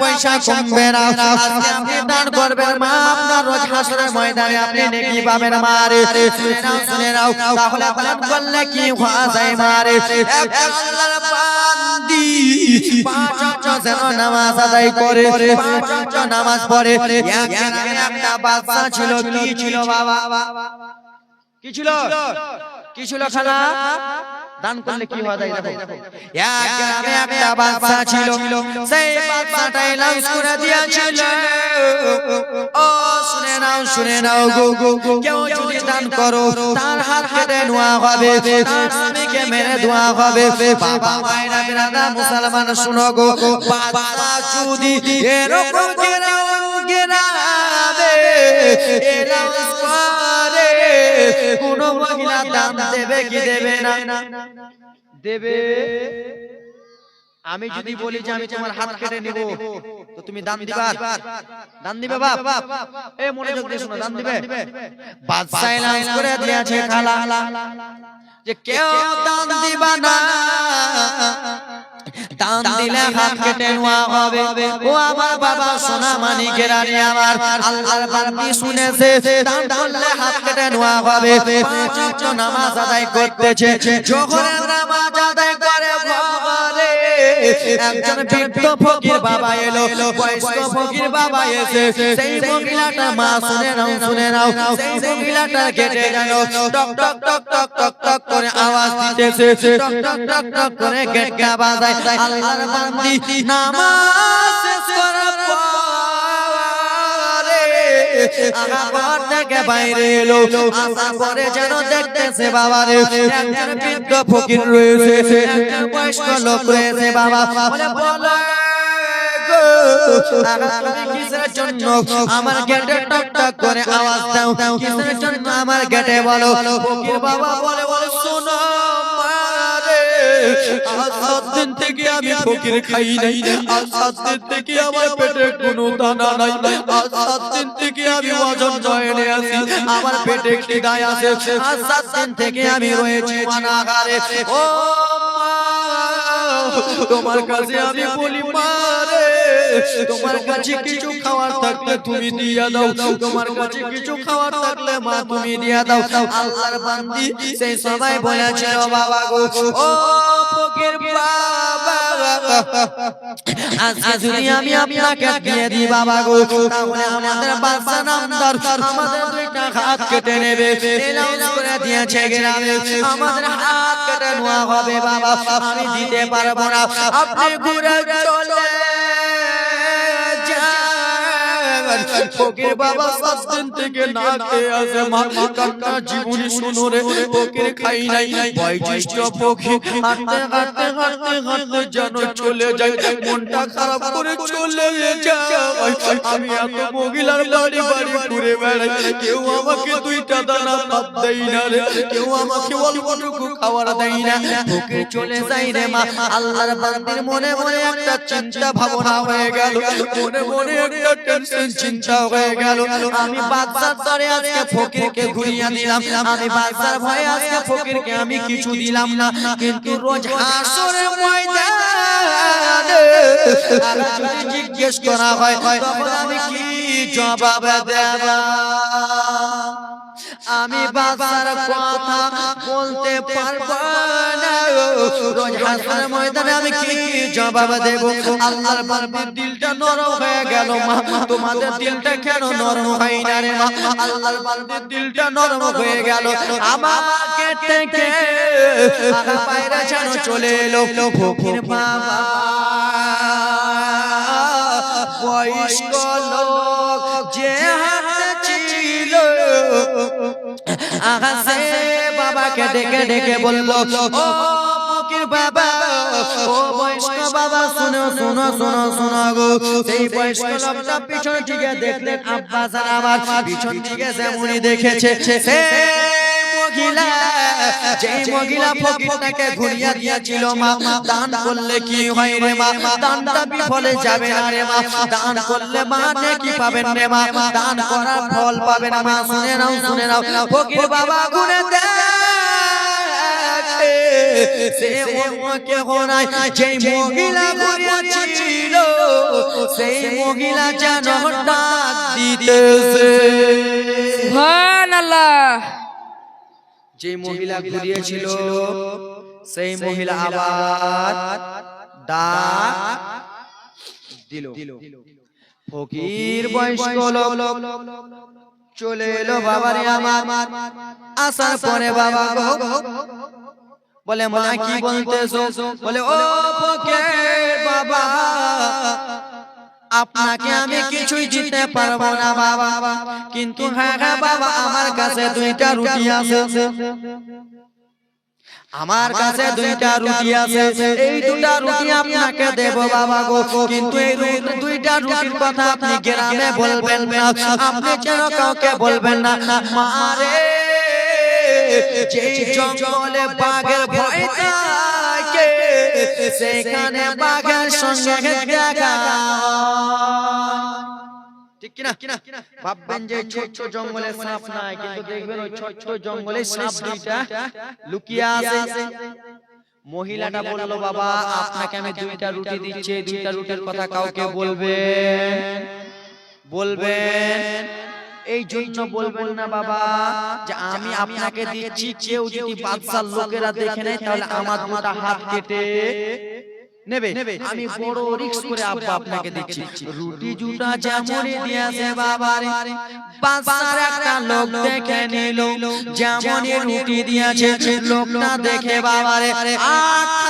পয়সা কমবে না। আজকে আপনি দান করবেন মা আপনার রোজ হাসরের ময়দানে আপনি নেকি পাবেন মারে। শুনে নাও তাহলে দান করলে কি হওয়া যায় মারে? আল্লাহর বান্দি পাঁচ যেন নামাজ আদায় করে পাঁচ নামাজ পড়ে। একটা বাচ্চা ছিল কি ছিল বাবা? কি ছিল? কি ছিল খালা? দান করলে কি যায় দেখো। এক গ্রামে একটা বাচ্চা ছিল। সেই বাচ্চাটাই লাউস করে দিয়েছিল। ও শুনে নাও শুনে নাও গো গো গো। কেউ যদি দান করো তার হাত কেটে নোয়া হবে তার স্বামীকে মেরে ধোয়া হবে বাবা মায়েরা বিরাদা মুসলমান শুনো গো। বাচ্চা যদি এরকম গেরাও গেরাবে এলাউস করে। কোন মহিলা দান দেবে কি দেবে না? দেবে? আমি যদি বলি যে আমি তোমার হাত কেটে নিব তো তুমি দান দিবা। দান দিবে। বাপ। এ মনোযোগ দিয়ে শোনো দান দিবে। বাদশা এলাউন্স করে দিয়েছে খালা। যে কেউ দান দিবা না। দান দিলে হাত কেটে নেওয়া হবে। ও আমার বাবা সোনা মানিকের আনি আমার। আল্লাহর বান্দি শুনেছে। দান করলে হাত কেটে নেওয়া হবে। পাঁচ নামাজ আদায় করতেছে। যখন নামাজ আদায় করে ঘরে। একজন বৃদ্ধ ফকির বাবা এলো বয়স্ক ফকির বাবা এসে সেই মহিলাটা মা শুনে নাও শুনে নাও। সেই মহিলাটা কেটে গেল টক টক টক টক টক টক করে আওয়াজ দিতেছে টক টক টক টক করে বাজায় আল্লাহর বান্দি নামাজ শেষ করার আগা ঘর থেকে বাইরে এলো। যেন দেখতেছে বাবা রে। বৃদ্ধ ফকির রয়েছে। বয়স্ক লোক রয়েছে বাবা। বলে আমার গেটে টক টক করে আওয়াজ দাও? কিসের জন্য আমার গেটে বলো? বাবা বলে বলে, শোনো আজ সাত দিন থেকে আমি ফকির খাই নাই। আজ সাত দিন থেকে আমার পেটে কোনো দানা নাই। আজ সাত দিন থেকে আমি ওজন জয়েনে আছি। আমার পেটে খিদায় আছে। আজ দিন থেকে আমি রয়েছি অনাহারে ও তোমার কাছে আমি বলি মারে তোমার কাছে কিছু খাওয়ার থাকলে তুমি দিয়া দাও। তোমার কাছে কিছু খাওয়ার থাকলে মা তুমি দিয়া দাও। আল্লাহর বান্দি সেই সময় বলেছিল বাবা গো। ও ফকির বাবা আজকে যদি আমি আপনাকে দিয়ে দিই বাবা গো তাহলে আমাদের বাচ্চা নামদার আমাদের দুইটা হাত কেটে নেবে। করে দিয়েছে গ্রামে। আমাদের হাত কেটে নেওয়া হবে বাবা। আমি দিতে পারব না। আপনি ঘুরে চলে ফকির বাবা সাত দিন থেকে না খেয়ে আছে মা কান্না জীবনী শুনো রে ফকির খাই নাই বয়োজ্যেষ্ঠ ফকির হাঁটতে হাঁটতে হাঁটতে হাঁটতে যেন চলে যায় মনটা খারাপ করে চলে যায়। আমি এত মহিলার বাড়ি বাড়ি ঘুরে বেড়াই। কেউ আমাকে দুইটা দানা ভাত দেয় না রে। কেউ আমাকে অল্পটুকু খাবার দেয় না। ফকির চলে যাই রে মা। আল্লাহর বান্দির মনে মনে একটা চিন্তা ভাবনা হয়ে গেল মনে মনে একটা টেনশন চিন্তা হয়ে গেল। আমি বাদশার দরে আজকে ফকিরকে ঘুরিয়ে দিলাম। আমি বাদশার ভয়ে আজকে ফকিরকে আমি কিছু দিলাম না। কিন্তু রোজ হাসরে ময়দানে যদি জিজ্ঞেস করা হয়, তখন আমি কি জবাব দেব? আমি বাবার কথা বলতে পারব না। রোজ হাসার ময়দানে আমি কি জবাব দেব? আল্লাহর বান্দির দিলটা নরম হয়ে গেল মা। তোমাদের দিলটা কেন নরম হয় না রে মা? আল্লাহর বান্দির দিলটা নরম হয়ে গেল। আমাকে থেকে পায়রা যেন চলে এলো। ফকির বাবা। বয়স্ক আকাশে বাবাকে ডেকে ডেকে বলল, ও বাবা, ও বয়স্ক বাবা, শুনো শুনো শুনো শুনো গো। সেই বয়স্ক লোকটা পিছন দিকে দেখলেন আব্বা জান আমার পিছন দিকে যেমনই দেখেছে, সে মহিলা যেই মহিলা ফকিরটাকে ঘুরিয়ে দিয়েছিল মা দান করলে কি হয় রে মা? দানটা বিফলে যাবে না রে মা। দান করলে মা নেকি পাবেন রে মা। দান করার ফল পাবেন মা। শুনে নাও শুনে নাও ফকির বাবা ঘুরে দেখে সে অন্য কেহ নাই। মহিলা ঘুরিয়েছিল সেই মহিলা যেন ডাক দিতেছে। সুবহানাল্লাহ। যে মহিলা ঘুরিয়েছিল সেই মহিলা আবার ডাক দিল। ফকির বয়স্ক লোক চলে এলো বাবারে আমার আসার পরে বাবা গো। বলে মা কি বলতেছো? বলে ও ফকির বাবা। আপনাকে আমি কিছুই দিতে পারব না বাবা। কিন্তু হ্যাঁ হ্যাঁ বাবা আমার কাছে দুইটা রুটি আছে। আমার কাছে দুইটা রুটি আছে। এই দুটা রুটি আপনাকে দেব বাবা গো। কিন্তু এই দুইটা রুটির কথা আপনি গ্রামে বলবেন না। আপনি যেন কাউকে বলবেন না। মারে যে জঙ্গলে বাঘের ভয় সেখানে বাঘের সঙ্গে দেখা ভাববেন যে দেখবেন ওই লুকিয়ে মহিলাটা বলল, বাবা, আপনাকে আমি দুইটা রুটি দিচ্ছি, দুইটা রুটির কথা কাউকে বলবেন? বলবেন। এই জন্য বলবেন না বাবা যে আমি আপনাকে দিচ্ছি কেউ যদি বাদশার লোকেরা দেখে নেয় তাহলে আমার দুটা হাত কেটে নেবে। আমি বড় রিস্ক করে আব্বা আপনাকে দিচ্ছি। রুটি জুটা যেমনই দিয়েছে বাবারে বাদশার একটা লোক দেখে নিল যেমনই রুটি দিয়েছে লোকটা দেখে বাবারে বাবা। আর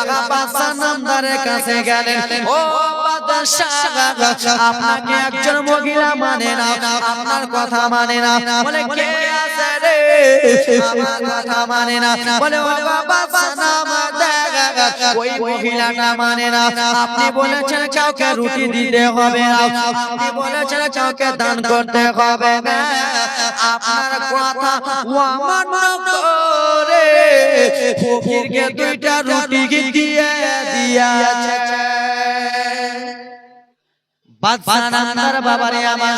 আগা পাশা নামদারের কাছে গেলেন। ও আপনাকে একজন মহিলা মানে না, আপনার কথা মানে না। বলে, কে আছে রে? আমার কথা মানে না। বলে, ও বাবা নাম মানে না। আপনি বলেছেন কাউকে রুটি দিতে হবে না। আপনি বলেছেন দান করতে হবে আপনার কথা ফকিরকে দুইটা রুটি দিয়ে দিয়াছে। বাদশাহ নান্দার বাবারে আমার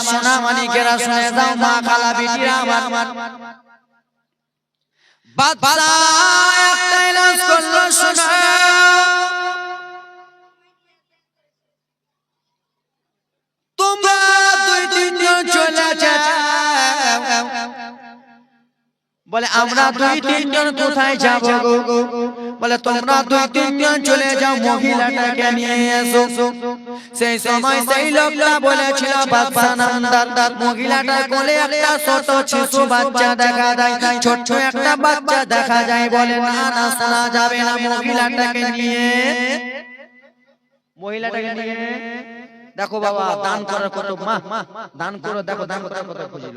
তোমরা দুই তিনজন চলে যাও। বলে আমরা দুই তিনজন কোথায় যাব গো? বলে তোমরা দুই তিনজন চলে যাও মহিলাটাকে নিয়ে এসো। সেই সময় সেই লোকটা বলেছিল বাদশা নামদার মহিলাটার কোলে একটা ছোট শিশু বাচ্চা দেখা যায়। ছোট্ট একটা বাচ্চা দেখা যায় বলে না না শোনা যাবে না মহিলাটাকে নিয়ে। মহিলাটাকে নিয়ে দেখো বাবা দান করার কত মা দান করো দেখো দান করার কত খুঁজিল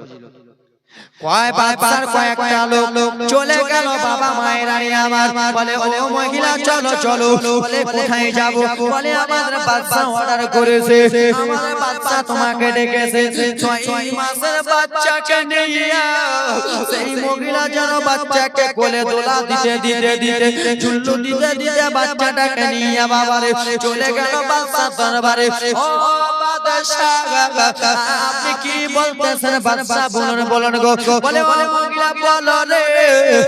কয় বাচ্চার কয়েকটা লোক চলে গেল বাবা মায়ের আরে আমার বলে ও মহিলা চলো চলো বলে কোথায় যাব? বলে আমাদের বাচ্চা অর্ডার করেছে। আমাদের বাচ্চা তোমাকে ডেকেছে। ছয় মাসের বাচ্চাকে নিয়ে সেই মহিলা যেন বাচ্চাকে কোলে দোলা দিতে দিতে দিতে চুল্লু দিতে দিতে বাচ্চাটাকে নিয়ে বাবারে চলে গেল বাচ্চা দরবারে। ও বাদশাহ আপনি কি বলতেছেন বাদশা বলুন বলুন গো বলে ও মহিলা বলো রে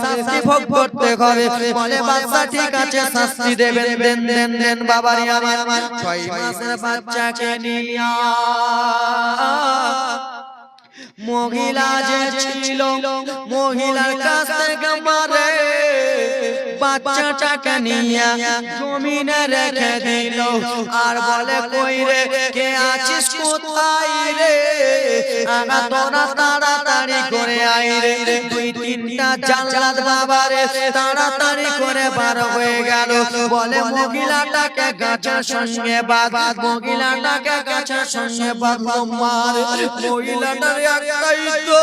শাস্তি ভোগ করতে হবে বলে বাচ্চা ঠিক আছে শাস্তি দেবেন দেন দেন দেন বাবারি আমার। ছয় মাসের বাচ্চাকে নিয়া মহিলা যে ছিল মহিলার কাছ থেকে বাচ্চাটাকে নিয়ে জমিনে রেখে দিল। আর বলে, কই রে, কে আছিস কোথায় রে? আগা তোরা তাড়াতাড়ি করে আই রে। দুই তিনটা জাল্লাদ বাবা রে তাড়াতাড়ি করে বার হয়ে গেল। বলে, মহিলাটাকে গাছের সঙ্গে বাদ মহিলাটাকে গাছের সঙ্গে বাঁধলো মার। মহিলাটার একটাই তো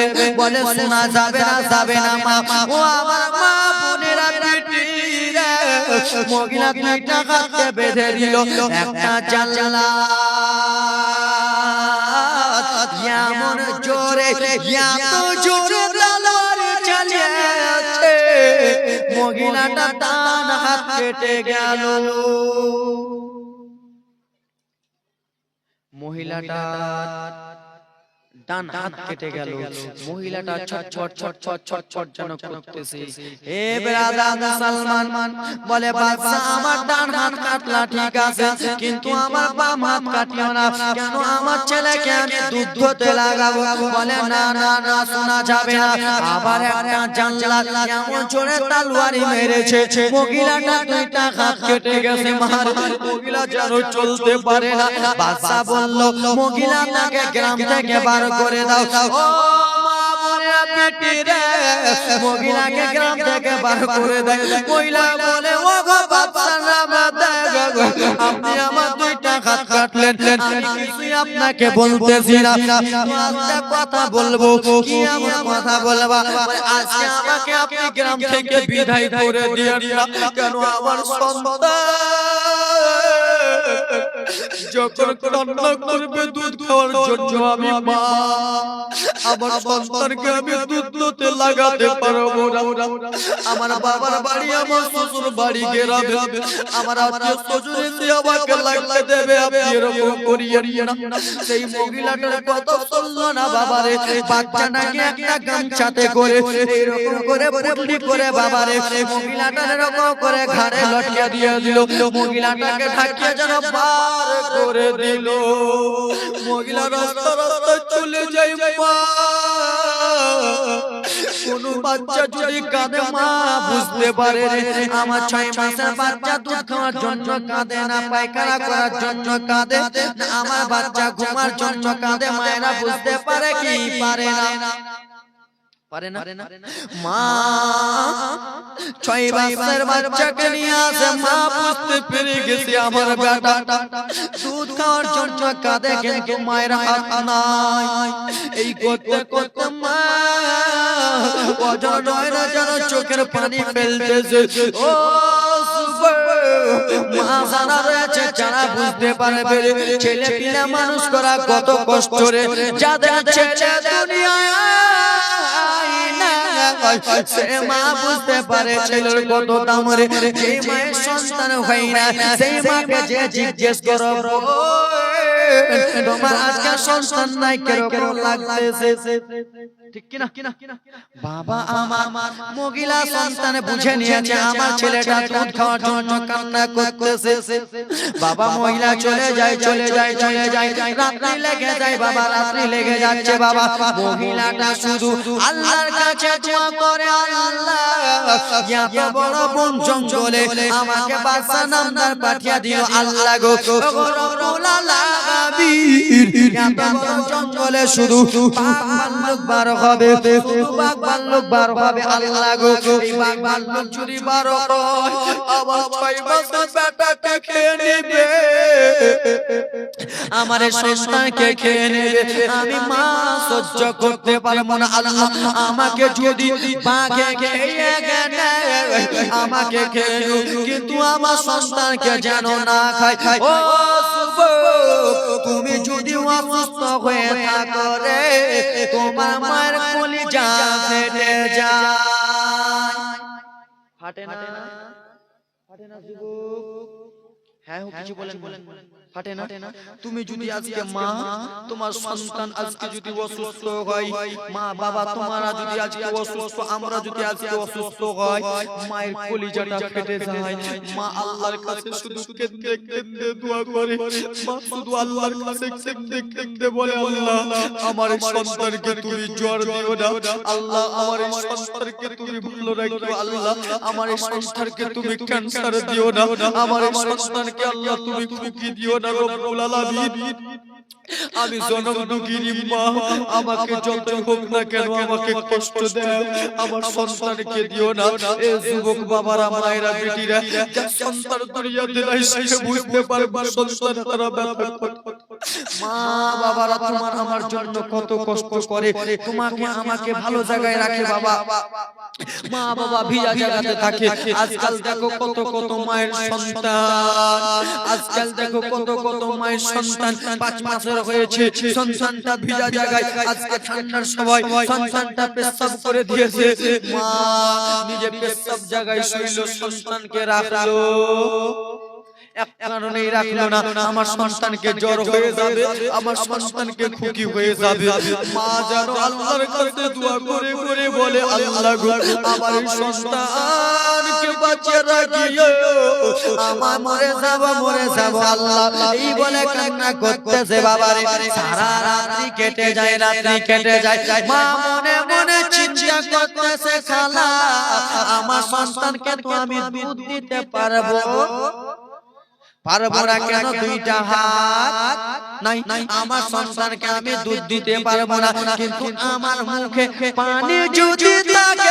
বলে শোনা যাবে না যাবে না মা। ও আমার মা বোনেরা পিটিরা মহিলা দুইটা হাতকে বেঁধে দিল। একটা জানলা। এমন জোরে এত জোরে তলোয়ার চালিয়েছে মহিলাটা টান হাত কেটে গেল। মহিলাটা ডান হাত কেটে গেল। মহিলাটা ছট ছট ছট ছট ছট ছট যেন করতেছে। হে ব্রাদার মুসলমান, বলে, বাদশা, আমার ডান হাত কাটলা ঠিক আছে, কিন্তু আমার বাম হাত কাটিও না। কেন আমার ছেলেকে আমি দুধ ধুতে লাগাবো? বলে, না না না, শোনা যাবে না। আবার একটা জানলা এমন জোরে তালওয়ারি মেরেছে। মহিলাটা দুইটা হাত কেটে গেছে, মার। মহিলা যেন চলতে পারে না। বাদশা বলল মহিলাটাকে গ্রাম থেকে বার করে দাও। ও মা বোনেরা বেটি রে মহিলাকে গ্রাম থেকে বার করে দেয়। মহিলা বলে ও গো বাদশা নাম দেখো আপনি আমার দুইটা হাত কাটলেন। আমি কিছুই আপনাকে বলতেছি না। কথা বলব কি? কথা বলবা? আজকে আমাকে আপনি গ্রাম থেকে বিদায় করে দিয়েন না। কেন আমার সন্তান যখন কান্না করবে দুধ খাওয়ার জন্য আমি মা। আমার সন্তানকে আমি দুধ দুধে লাগাতে পারব আমার বাবার বাড়ি আমার শ্বশুর বাড়ি গেরাবে। আমার আত্মীয় স্বজন এসে আমাকে লাগতে দেবে আপনি এরকম করিয়ে না। সেই মহিলাটার কথা শুনলো না বাবারে? বাচ্চা নাকি একটা গামছাতে করে এরকম করে পুটলি করে বাবারে মহিলাটার এরকম করে ঘাড়ে লটকে দিয়ে দিল। মহিলাটাকে ঢাকিয়ে যেন পার করে দিল। মহিলা রাস্তা রাস্তা চলে যায় মা কোন বাচ্চা যদি কাঁদে মা বুঝতে পারে আমার ছয় মাসের বাচ্চা দুধ খাওয়ার জন্য কাঁদে না পায়খানা করার জন্য কাঁদে আমার বাচ্চা ঘুমার জন্য কাঁদে মায়েরা বুঝতে পারে কি পারে না। পারে না? মা ছয় বাচ্চাকে নিয়ে আসে মা বুঝতে পেরে গেছে আমার বেটা দুধ খাওয়ার জন্য কাঁদে কিন্তু মায়ের হাত নাই। এই করতে করতে মা নয়না যেন চোখের পানি ফেলতেছে। ও মা জানা রয়েছে যারা বুঝতে পারবে ছেলে পিলে মানুষ করা কত কষ্ট রে যাদের ছেলে দুনিয়ায় না সে মা বুঝতে পারে ছেলের কত দাম রে যে মায়ের সন্তান হয় না। সেই মাকে সন্তান নাই, কেরকম লাগতেছে? ঠিক কিনা? বাবা আমার মহিলা সন্তান বুঝে নিয়েছে আমার ছেলেটা দুধ খাওয়ার জন্য কান্না করতেছে। বাবা মহিলা চলে যায় চলে যায় চলে যায় রাত্রি লেগে যায় বাবা রাত্রি লেগে যাচ্ছে বাবা। মহিলাটা শুধু আল্লাহর কাছে দোয়া করে আল্লাহ এত বড় বন জঙ্গলে আমাকে বাদশা নামদার পাঠিয়ে দিও আল্লাহ গো। রব্বুল আলামিন এত বড় জঙ্গলে শুধু বাঘ ভাল্লুক বার হবে বার আল্লাহ গো এই বার হয় আমার ছয় মাসের বেটাকে খেয়ে নেবে আমার সন্তানকে খেয়ে নেবে আমি মা সহ্য করতে পারব না আল্লাহ আমাকে যদি বাঘে খেয়ে আমাকে খেয়ে কিন্তু আমার সন্তানকে যেন না খায় ও শুভ, তুমি অসুস্থ হয়ে থাকো রে তোমার মার কলি যা ফেটে যায়। ফাটে না? ফাটে না? যুবক? হ্যাঁ কিছু বলেন বলেন বলেন ফাটে না? তুমি যদি আজকে মা তোমার সন্তান আজকে যদি অসুস্থ হয় মা বাবা তোমারা যদি আজকে অসুস্থ আমরা যদি আজকে অসুস্থ হয় মায়ের কলিজাটা ফেটে যায়। মা আল্লাহর কাছে শুধু কেঁদে কেঁদে দোয়া করে মা শুধু আল্লাহর কাছে কেঁদে কেঁদে বলে আল্লাহ আমার সন্তানকে তুমি জ্বর দিও না। আল্লাহ আমার সন্তানকে তুমি ভালো রাখো আল্লাহ আমার সন্তানকে তুমি ক্যান্সার দিও না আমার সন্তানকে আল্লাহ তুমি খুকি দিও না আমি জনম দুঃখিনী মা আমাকে যতই হোক না কেন আমাকে কষ্ট দেয় আমার সন্তানকে দিও না। এ যুবক বাবারা মায়েরা বেটিরা সন্তান দুনিয়াতে নাই সে বুঝতে পারবে সন্তান তারা ব্যথা মা বাবারা তোমার আমার জন্য কত কষ্ট করে তোমাকে আমাকে ভালো জায়গায় রাখে বাবা। মা বাবা ভিজা জায়গাতে থাকে। আজকাল দেখো কত কত মায়ের সন্তান। আজকাল দেখো কত কত মায়ের সন্তান। পাঁচ মাসের হয়েছে। সন্তানটা ভিজা জায়গায় আজকে ঠান্ডার সময় সন্তানটা পেশাব করে দিয়েছে। মা নিজে পেশাব জায়গায় শুইল সন্তানকে রাখল। না, আমার সন্তানকে জ্বর হয়ে যাবে, আমার সন্তানকে খুকি হয়ে যাবে। মা যেন আল্লাহর কাছে দোয়া করে করে বলে, আল্লাহ গো, আমার সন্তানকে বাঁচিয়ে রাখিও। আমার মরে যাব মরে যাব, আল্লাহ এই বলে কান্না করতেছে সারা রাত্রি কেটে যায়, রাত্রি কেটে যায়। মা মনে মনে চিন্তা করতেছে, খালা, আমার সন্তানকে তো আমি দুধ দিতে পারব? পারব না কেন? দুইটা হাত নাই। আমার সন্তানকে আমি দুধ দিতে পারব না। কিন্তু আমার মুখে পানি যদি থাকে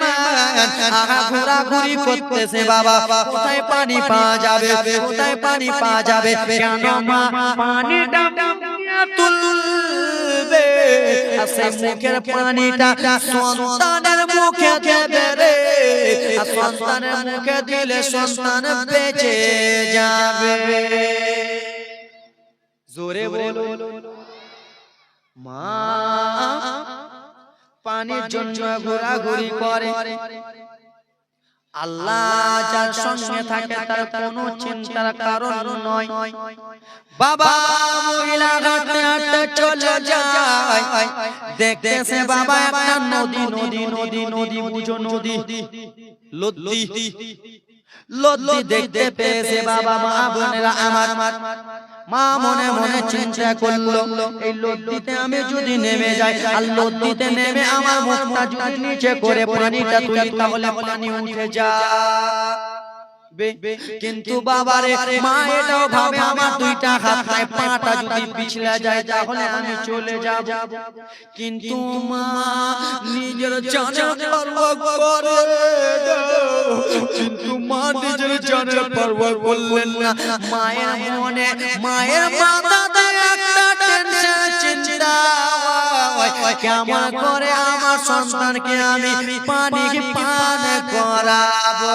মা ঘোরা ঘুরি করতেছে বাবা। কোথায় পানি পাওয়া যাবে? কোথায় পানি পাওয়া যাবে? কেন মা পানিটা তুলবে? আর মুখের পানিটা সন্তানের মুখে দেবে রে। সন্তানের মুখে দিলে সন্তান বেঁচে যাবে। জোরে বলো মা পানির জন্য ঘোরাঘুরি করে। আল্লাহ যার সঙ্গে থাকে তার কোনো চিন্তার কারণ নয়। বাবা মহিলা হাঁটতে হাঁটতে চলে যায়। দেখতেছে বাবা একটা নদী নদী নদী নদী নদী লদ্দি লদ্দি দেখতে পেয়েছে বাবা মা বোনেরা আমার। মা মনে মনে চিন্তা করল এই লদ্দিতে আমি যদি নেমে যাই আর লদ্দিতে নেমে আমার মুখটা যদি নিচে করে পানিটা তুলি তাহলে পানি উঠে যাবে কিন্তু বাবারে মা এটাও ভাবে আমার দুইটা হাত নাই পাটা যদি পিছলা যায় তাহলে আমি চলে যাব। কিন্তু মা নিজের জানের পরোয়া করে। কিন্তু মা নিজের জানের পরোয়া করলেন না। মায়ের মনে মায়ের মাথাতে একটা টেনশন চিন্তা কেমন করে আমার সন্তানকে আমি পানি পান করাবো?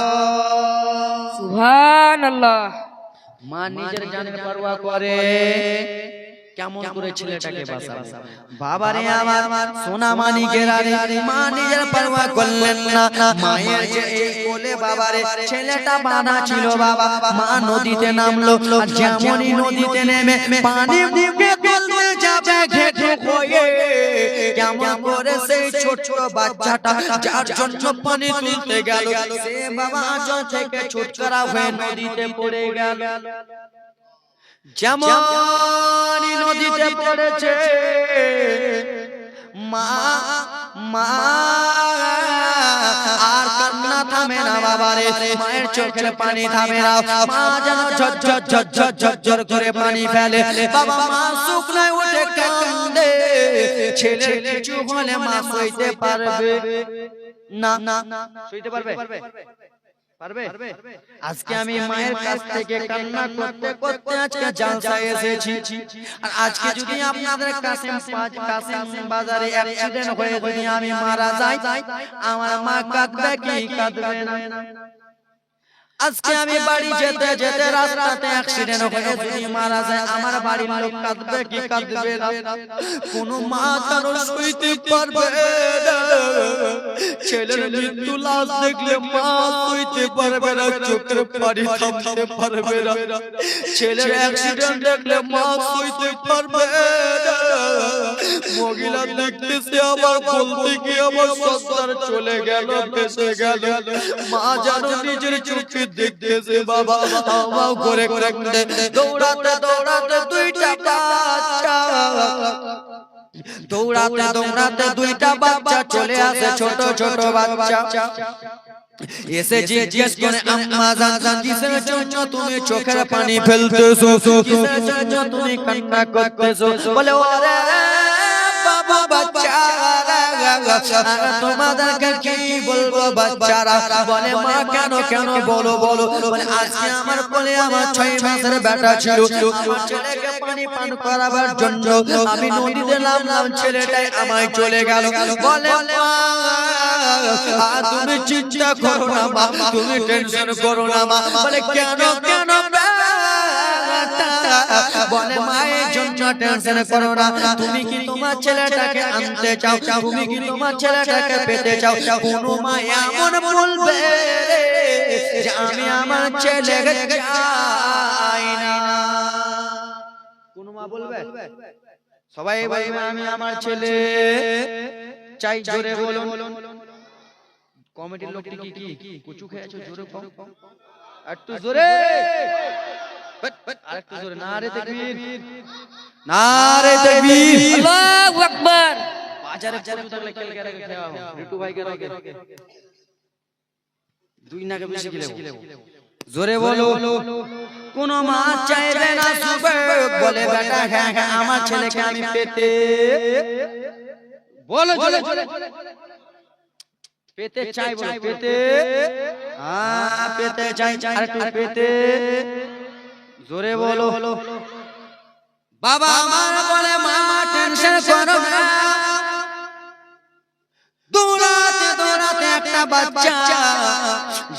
সুবহানাল্লাহ। মা নিজের জানের পরোয়া করে। কেমন করে ছেলেটাকে বাঁচাবে? বাবারে আমার সোনা মানিকের মা নিজের পরোয়া করলেন না। মায়ের যে এই কোলে বাবারে ছেলেটা বানা ছিল বাবা। মা নদীতে নামলো। যেমনই নদীতে নেমে পানি মুখে তুলতে যাবে ঘেটে হয়ে। কেমন করে সেই ছোট বাচ্চাটা যার জন্য পানি তুলতে গেল সে বাবা আঁচল থেকে ছুটকারা হয়ে নদীতে পড়ে গেল। যেমন নদীতে পড়েছে মা মা আর কান্না থামে না বাবারে মায়ের চোখের পানি থামে না মা যেন ঝরঝর ঝরঝর ঝরঝর করে পানি ফেলে বাবা মা শুকনায় উঠে কান্দে ছেলে কিছু হলে মা সইতে পারবে না না সইতে পারবে পারবে? আজকে আমি মায়ের কাছ থেকে কান্না করতে করতে আজকে জালসা এসেছি। আর আজকে যদি আপনাদের কাছে পাঁচ কাসিম বাজারে অ্যাক্সিডেন্ট হয়ে যদি আমি মারা যাই আমার মা কাঁদবে কি? কাঁদবে না। আজকে আমি বাড়ি যেতে যেতে রাস্তাতে অ্যাক্সিডেন্ট হয়ে যদি মারা যায় আমার বাড়ির লোক কাঁদবে কি? কাঁদবে না। কোন মা তার সইতে পারবে। ছেলের মৃত্যু লাশ দেখলে মা সইতে পারবে না চোখের পানি থামতে পারবে না। ছেলের অ্যাক্সিডেন্ট দেখলে মা সইতে পারবে না। মহিলা দেখতেছে আমার বলতে কি আমার সন্তান চলে গেল ভেসে গেল। মা জানো নিজের চোখে দেখতেছে বাবা আমাও করে করে দৌড়াতে দৌড়াতে দুইটা বাচ্চা। দৌড়াতে দৌড়াতে দুইটা বাচ্চা চলে আসে ছোট ছোট বাচ্চা। এসে জিজ্ঞেস করে আম্মা জান কিসের জন্য তুমি চোখের পানি ফেলতেছো? কিসের জন্য তুমি কান্না করতেছো? বলে ওরে বাবা বাচ্চারা তোমাদেরকে কি বলব বাচ্চারা? বলে, মা, কেন কেন, বলো বলো। আজকে আমার আমার ছয় মাসের বেটা ছিল। ছেলেকে পানি পান করাবার জন্য আমি ছেলেটাই আমায় চলে গেল। বলে তুমি চিন্তা করো না, মা, তুমি টেনশন করো না, মা। বলে কেন কেন? বলে মায়ের জন্য টেনশন করো না তুমি কি তোমার ছেলেটাকে আনতে চাও তুমি কি তোমার ছেলেটাকে পেতে চাও কোন মা এমন বলবে যে আমি আমার চাই না মা বলবে সবাই আমি আমার ছেলে চাই জোরে বলুন লোকটি কি কি কুচু খেয়েছো জোরে কম একটু জোরে আরেকটু জোরে না তাকবীর। না তাকবীর। আল্লাহু আকবার। বাজারে কুচু থাকলে কেল কেন খেয়া রিটু ভাই কেন দুই নাকে বেশি গিলে জোরে বলো। কোন মা চাইবে না সুবে বলে বেটা হ্যাঁ হ্যাঁ আমার ছেলেকে আমি পেতে বলো জোরে পেতে চাই বলো পেতে হ্যাঁ পেতে চাই আর একটু পেতে জোরে বলো বাবা আমার বলে মামা টেনশন করো না দৌড়াতে দৌড়াতে একটা বাচ্চা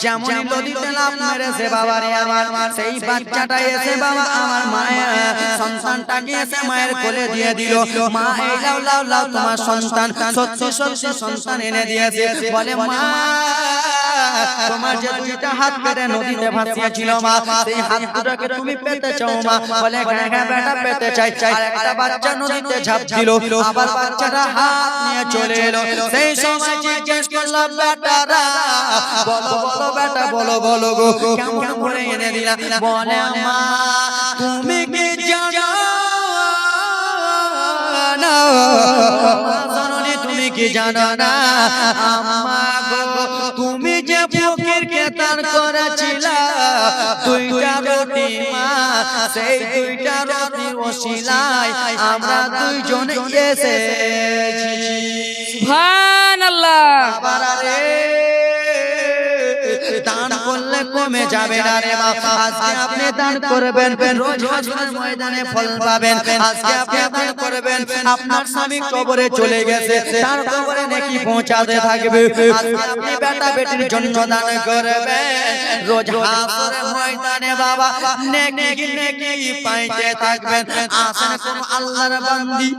যেমন নদীতে লাভ মেরেছে বাবা রে আমার সেই বাচ্চাটা এসে বাবা আমার মায়ের সন্তানটাকে এসে মায়ের কোলে দিয়ে দিল মা এই লাও লাও লাও তোমার সন্তান সত্যি সত্যি সন্তান এনে দিয়েছে বলে মা তোমার যে দুইটা হাত কেটে নদীতে ভাসিয়েছিল মা সেই হাত দুটাকে তুমি পেতে চাও মা। বলে হ্যাঁ হ্যাঁ বেটা পেতে চাই চাই। একটা বাচ্চা নদীতে ঝাঁপ দিল আবার বাচ্চাটা হাত নিয়ে চলে এলো। সেই সময় জিজ্ঞেস করলাম বেটারা বলো বলো বেটা বলো বলো গো। কেমন করে এনে দিলা? বলে মা তুমি কি জানো? না তুমি কি জানো না? আম্মা গো তুমি যে দুইটা রুটি মা সেই দুইটা রুটি ওসিলাই আমরা দুইজন এসেছি সুবহানাল্লাহ। বাবারা রে। কমে যাবে না রে বাবা আজকে আপনি দান করবেন, রোজ হাসরের ময়দানে ফল পাবেন। আজকে আপনি দান করবেন, আপনার স্বামী কবরে চলে গেছে, তার কবরে নাকি পৌঁছাতে থাকবে। আজকে আপনি বেটা বেটির জন্য দান করবেন। রোজ হাসরের ময়দানে বাবা, নেকি নেকি পাইতে থাকবেন। আসেন কোন আল্লাহর বান্দি